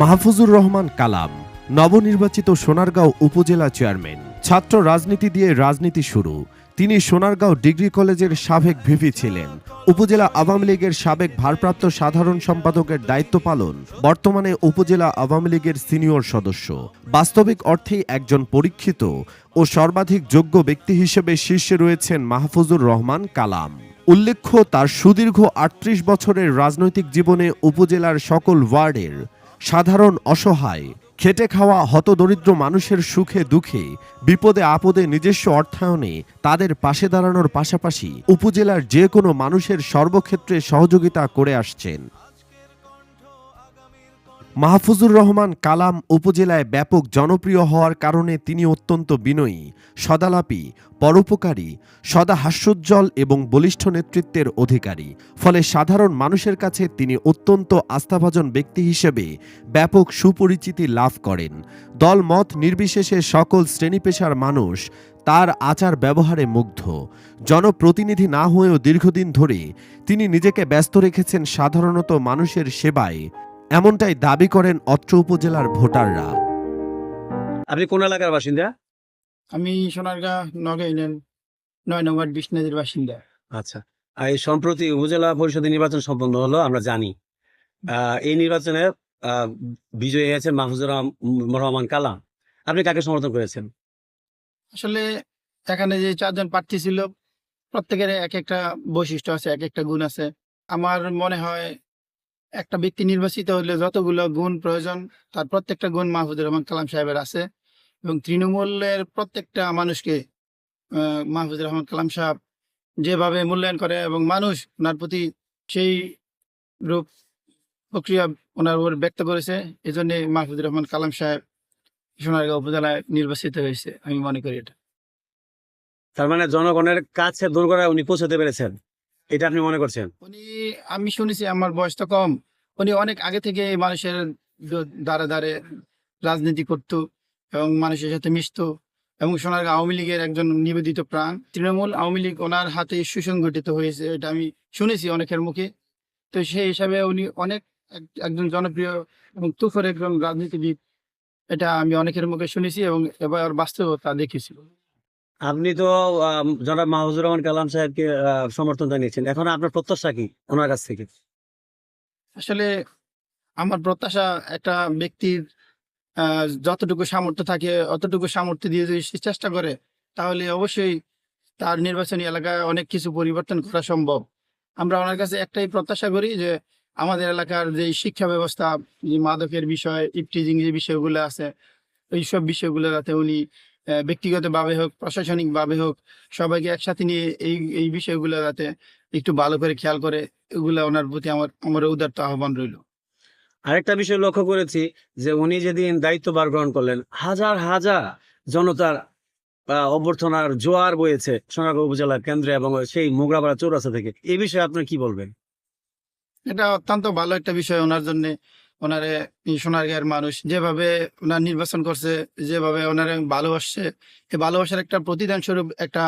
মাহফুজুর রহমান কালাম, নবনির্বাচিত সোনারগাঁও উপজেলা চেয়ারম্যান, ছাত্র রাজনীতি দিয়ে রাজনীতি শুরু। তিনি সোনারগাঁও ডিগ্রি কলেজের সাবেক ভিপি ছিলেন। উপজেলা আওয়ামী লীগের সাবেক ভারপ্রাপ্ত সাধারণ সম্পাদকের দায়িত্ব পালন, বর্তমানে উপজেলা আওয়ামী লীগের সিনিয়র সদস্য। বাস্তবিক অর্থেই একজন পরীক্ষিত ও সর্বাধিক যোগ্য ব্যক্তি হিসেবে শীর্ষে রয়েছেন মাহফুজুর রহমান কালাম। উল্লেখ্য, তার সুদীর্ঘ আটত্রিশ বছরের রাজনৈতিক জীবনে উপজেলার সকল ওয়ার্ডের সাধারণ অসহায়। খেটে খাওয়া হতদরিদ্র মানুষের সুখে দুঃখে, বিপদে আপদে নিজস্ব অর্থায়নে তাদের পাশে দাঁড়ানোর পাশাপাশি উপজেলার যে কোনো মানুষের সর্বক্ষেত্রে সহযোগিতা করে আসছেন। মাহফুজুর রহমান কালাম উপজেলায় ব্যাপক জনপ্রিয় হওয়ার কারণে তিনি অত্যন্ত বিনয়ী, সদালাপী, পরোপকারী, সদা হাস্যোজ্জ্বল এবং বলিষ্ঠ নেতৃত্বের অধিকারী। ফলে সাধারণ মানুষের কাছে তিনি অত্যন্ত আস্থাভাজন ব্যক্তি হিসেবে ব্যাপক সুপরিচিতি লাভ করেন। দল মত নির্বিশেষে সকল শ্রেণি পেশার মানুষ তার আচার ব্যবহারে মুগ্ধ। জনপ্রতিনিধি না হয়েও দীর্ঘদিন ধরে তিনি নিজেকে ব্যস্ত রেখেছেন সাধারণত মানুষের সেবায়। এমনটাই দাবি করেন অত্র উপজেলার ভোটাররা। আপনি কোন এলাকার বাসিন্দা? আমি সোনারগাঁ নগা ইউনিয়ন নয় নম্বর বিষ্ণাদের বাসিন্দা। আচ্ছা আর এই সম্প্রতি উপজেলা পরিষদের নির্বাচন সম্পন্ন হলো আমরা জানি। আহ, এই নির্বাচনে আহ, বিজয়ী হয়েছেন মাহফুজুর রহম- রহমান কালাম। আপনি কাকে সমর্থন করেছেন? আসলে এখানে যে চারজন প্রার্থী ছিল প্রত্যেকের এক একটা বৈশিষ্ট্য আছে এক একটা গুণ আছে। আমার মনে হয় একটা ব্যক্তি নির্বাচিত হলে যতগুলো গুণ প্রয়োজন তার প্রত্যেকটা গুণ মাহফুজুর রহমান কালাম সাহেবের আছে। এবং তৃণমূলের প্রত্যেকটা মানুষকে মাহফুজুর রহমান কালাম সাহেব যেভাবে মূল্যায়ন করে এবং মানুষ ওনার প্রতি সেই রূপ প্রক্রিয়া ওনার উপর ব্যক্ত করেছে এই জন্যে মাহফুজুর রহমান কালাম সাহেব সোনারগাঁও উপজেলায় নির্বাচিত হয়েছে আমি মনে করি এটা। তার মানে জনগণের কাছে দোরগোড়ায় উনি পৌঁছতে পেরেছেন এটা আপনি মনে করছেন? উনি আমি শুনেছি আমার বয়স তো কম উনি অনেক আগে থেকে মানুষের দ্বারে দ্বারে রাজনীতি করতো এবং মানুষের সাথে মিশতো এবং সোনারগাঁও আওয়ামী লীগের একজন নিবেদিত প্রাণ। তৃণমূল আওয়ামী লীগ ওনার হাতে সুসংগঠিত হয়েছে, এটা আমি শুনেছি অনেকের মুখে। তো সেই হিসাবে উনি অনেক এক- একজন জনপ্রিয় এবং তুফর একজন রাজনীতিবিদ, এটা আমি অনেকের মুখে শুনেছি এবং এবার বাস্তবতা দেখেছি। আপনি তো জনাব মাহফুজুর রহমান কালাম সাহেবকে সমর্থন জানিয়েছেন। এখন আপনার প্রত্যাশা কি ওনার কাছ থেকে? আসলে আমার প্রত্যাশা একটা ব্যক্তির যতটুকু সামর্থ্য থাকে, অতটুকু সামর্থ্য দিয়ে যদি সে চেষ্টা করে, তাহলে অবশ্যই তার নির্বাচনী এলাকায় অনেক কিছু পরিবর্তন করা সম্ভব। আমরা ওনার কাছে একটাই প্রত্যাশা করি যে, আমাদের এলাকার যে শিক্ষা ব্যবস্থা, যে মাদকের বিষয়, ইপটিজিং যে বিষয়গুলো আছে এই সব বিষয়গুলো যাতে উনি ব্যক্তিগতভাবে হোক, প্রশাসনিকভাবে হোক, সবাইকে একসাথে নিয়ে এই এই বিষয়গুলো যাতে একটু ভালো করে খেয়াল করে এগুলো ওনার প্রতি আমার আমার উদারত আহ্বান রইল। আরেকটা বিষয় লক্ষ্য করেছি যে উনি যেদিন দায়িত্বভার গ্রহণ করলেন হাজার হাজার জনতার অভ্যর্থনার জোয়ার বয়েছে সোনারগাঁও উপজেলা কেন্দ্রে এবং সেই মোগরাপাড়া চৌরাস্তা থেকে। এই বিষয়ে আপনি কি বলবেন? এটা অত্যন্ত ভালো একটা বিষয় ওনার জন্য। ওনারে সোনারগাঁয়ের মানুষ যেভাবে ওনার নির্বাচন করছে যেভাবে ওনারে ভালোবাসছে এই ভালোবাসার একটা প্রতিদান স্বরূপ একটা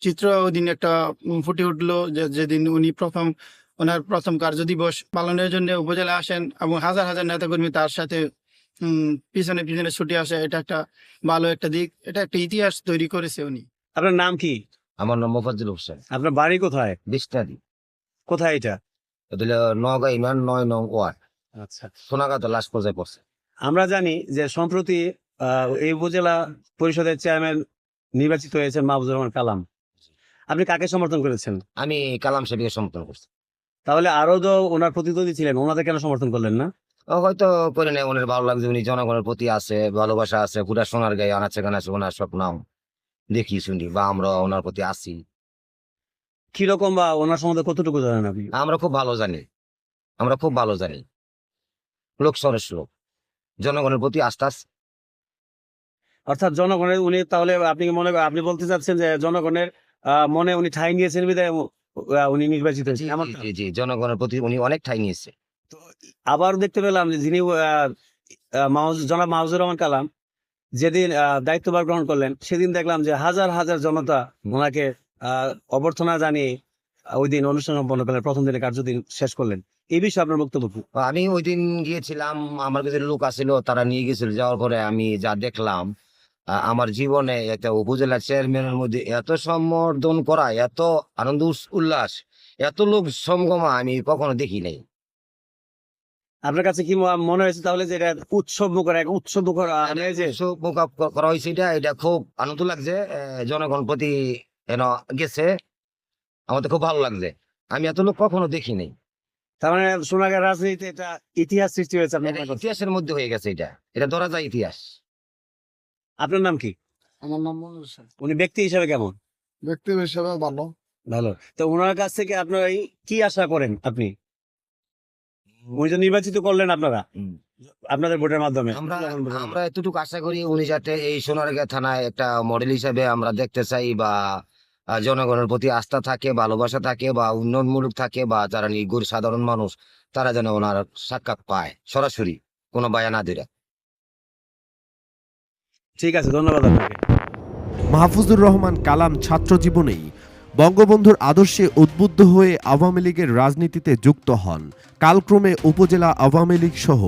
চিত্র ওই দিন একটা ফুটে উঠল যে যেদিন উনি প্রথম ওনার প্রথম কার্য দিবস পালনের জন্য উপজেলা আসেন এবং হাজার হাজার নেতাকর্মী তার সাথে উম পিছনে পিছনে ছুটে আসে। এটা একটা ভালো একটা দিক। এটা একটা ইতিহাস তৈরি করেছে উনি। আপনার নাম কি? আমার নাম মোফাজ্জল হোসেন। আপনার বাড়ি কোথায়? বিস্তারি। কোথায় এটা? নগাঁ ইমান নয় নং ওয়ার্ড। আচ্ছা। সোনাগাঁ লাস্ট পর্যায়ে পড়ছে। আমরা জানি যে সম্প্রতি আহ, এই উপজেলা পরিষদের চেয়ারম্যান নির্বাচিত হয়েছেন মাহবুজুর রহমান কালাম। আপনি কাকে সমর্থন করেছেন? আমি কালাম সাহেবকে সমর্থন করছি। তাহলে আরও তো ওনার প্রতিদ্বন্দ্বী ছিলেন ওনাদের কেন সমর্থন করলেন না? হয়তো করে নেই ওনার ভালো লাগছে উনি জনগণের প্রতি আছে ভালোবাসা আছে পুরা সোনার গায়ে আনাচ্ছে আছে ওনার সব নাম দেখি শুনি বা আমরা ওনার প্রতি আসি কীরকম বা ওনার সম্বন্ধে কতটুকু জানেন আপনি? আমরা খুব ভালো জানি আমরা খুব ভালো জানি। লোক সরেস লোক জনগণের প্রতি আস্থা। অর্থাৎ জনগণের উনি তাহলে আপনি মনে আপনি বলতে চাচ্ছেন যে জনগণের মনে উনি ঠাই নিয়েছেন বিধায় উনি নির্বাচিত জি হয়েছেন জি, জি জি জনগণের প্রতি উনি অনেক ঠাই নিয়েছে। তো আবার দেখতে পেলাম যে যিনি জনাব মাহফুজুর রহমান কালাম যেদিন দায়িত্বভার গ্রহণ করলেন সেদিন দেখলাম যে হাজার হাজার জনতা ওনাকে আহ, অভ্যর্থনা জানিয়ে ওই দিন অনুষ্ঠান সম্পন্ন করলেন প্রথম দিনে কার্যদিন শেষ করলেন। এই বিষয়ে আপনার বক্তব্য কি? আমি ওই দিন গিয়েছিলাম আমার কাছে লোক আসছিল তারা নিয়ে গেছিল যাওয়ার পরে আমি যা দেখলাম আমার জীবনে একটা উপজেলা চেয়ারম্যানের মধ্যে এত সম্বর্ধন করা এত আনন্দ উল্লাস এত লোক সমগমা আমি কখনো দেখি নাই। আপনার কাছে কি মনে হয়েছে তাহলে যে এটা উৎসব এক উৎসব মোকাব করা হয়েছে এটা এটা খুব আনন্দ লাগছে জনগণ প্রতি এন গেছে আমার তো খুব ভালো লাগছে। আমি এত লোক কখনো দেখি নাই। তার মানে সোনাগার রাজনীতিতে এটা ইতিহাস সৃষ্টি হয়েছে? ইতিহাসের মধ্যে হয়ে গেছে এটা এটা ধরা যায় ইতিহাস। আপনার নাম কি? আমার নাম মনির হোসেন। উনি ব্যক্তি হিসেবে কেমন? ব্যক্তি হিসেবে ভালো। ভালো। তো ওনার কাছ থেকে আপনারা এই কি আশা করেন আপনি? উনি তো নির্বাচিত করলেন আপনারা? আপনাদের ভোটের মাধ্যমে? আমরা আমরা এতটুকু আশা করি উনি যাতে এই সোনারগাঁ থানায় একটা মডেল হিসেবে আমরা দেখতে চাই বা জনগণের প্রতি আস্থা থাকে ভালোবাসা থাকে বা উন্নয়নমূলক থাকে বা যারা নিগুর সাধারণ মানুষ তারা যেন ওনার সাক্ষাৎ পায় সরাসরি কোনো বায়া না ঠিক আছে, ধন্যবাদ আপনাকে। মাহফুজুর রহমান কালাম ছাত্র জীবনেই বঙ্গবন্ধুর আদর্শে উদ্বুদ্ধ হয়ে আওয়ামী লীগের রাজনীতিতে যুক্ত হন। কালক্রমে উপজেলা আওয়ামী লীগ সহ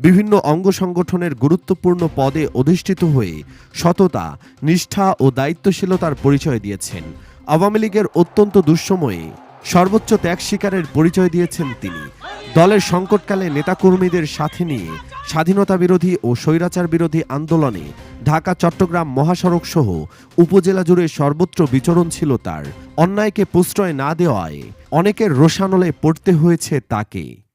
বিভিন্ন অঙ্গ সংগঠনের গুরুত্বপূর্ণ পদে অধিষ্ঠিত হয়ে সততা, নিষ্ঠা ও দায়িত্বশীলতার পরিচয় দিয়েছেন। আওয়ামী লীগের অত্যন্ত দুঃসময়ে সর্বোচ্চ ত্যাগ স্বীকারের পরিচয় দিয়েছেন তিনি। দলের সংকটকালে নেতাকর্মীদের সাথে নিয়ে স্বাধীনতা বিরোধী ও স্বৈরাচার বিরোধী আন্দোলনে ঢাকা, চট্টগ্রাম মহাসড়ক সহ উপজেলা জুড়ে সর্বত্র বিচরণ ছিল তার। অন্যায়কে প্রশ্রয় না দেওয়ায় অনেকের রোষানলে পড়তে হয়েছে তাকে।